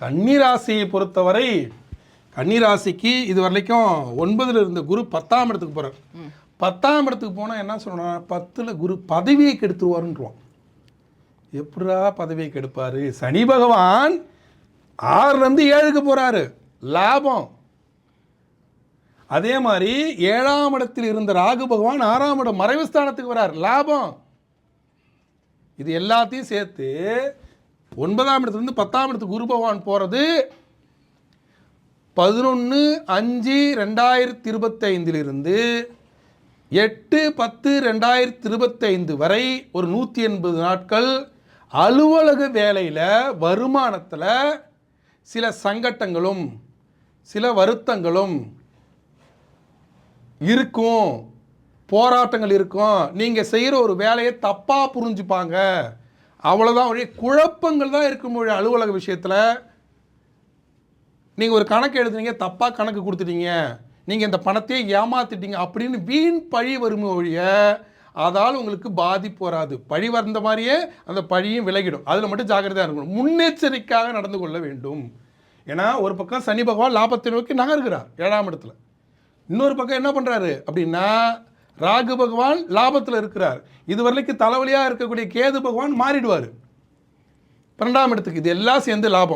கன்னிராசியை பொறுத்தவரை கன்னிராசிக்கு இது வரைக்கும் ஒன்பதுல இருந்த குரு பத்தாம் இடத்துக்கு போறார். பத்தாம் இடத்துக்கு போனால் என்ன சொல்லணும் பத்தில் குரு பதவியை கெடுத்துருவாருன்றான் எப்படா பதவியை கெடுப்பாரு? சனி பகவான் ஆறுலேருந்து ஏழுக்கு போறாரு. லாபம். அதே மாதிரி ஏழாம் இடத்தில் இருந்த ராகு பகவான் ஆறாம் இடம் மறைவு ஸ்தானத்துக்கு வரார். லாபம். இது எல்லாத்தையும் சேர்த்து ஒன்பதாம் இடத்துலேருந்து பத்தாம் இடத்துக்கு குரு பகவான் போகிறது பதினொன்று அஞ்சு ரெண்டாயிரத்தி இருபத்தைந்திலிருந்து எட்டு பத்து ரெண்டாயிரத்தி இருபத்தைந்து வரை ஒரு நூற்றி எண்பது நாட்கள் அலுவலக வேலையில் வருமானத்தில் சில சங்கட்டங்களும் சில வருத்தங்களும் இருக்கும் போராட்டங்கள் இருக்கும். நீங்கள் செய்கிற ஒரு வேலையை தப்பாக புரிஞ்சுப்பாங்க. அவ்வளோதான் ஒரே குழப்பங்கள் தான் இருக்கும் மொழி அலுவலக விஷயத்தில். நீங்கள் ஒரு கணக்கு எழுதுனீங்க தப்பாக கணக்கு கொடுத்துட்டீங்க. நீங்கள் இந்த பணத்தையே ஏமாத்திட்டீங்க அப்படின்னு வீண் பழி வரும் ஒழிய அதால் உங்களுக்கு பாதிப்பு வராது. பழி வந்த மாதிரியே அந்த பழியும் விலகிடும். அதில் மட்டும் ஜாக்கிரதையாக இருக்கணும். முன்னெச்சரிக்கையாக நடந்து கொள்ள வேண்டும். ஏன்னா ஒரு பக்கம் சனி பகவான் லாபத்தை நோக்கி நகர்கிறார் ஏழாம் இடத்துல. இன்னொரு பக்கம் என்ன பண்ணுறாரு அப்படின்னா ராகு பகவான் லாபத்தில் இருக்கிறார். இது வரைக்கும் தலைவலியாக இருக்கக்கூடிய கேது பகவான் மாறிடுவார். பன்னெண்டாம் இடத்துக்கு இது எல்லாம் சேர்ந்து லாபம்.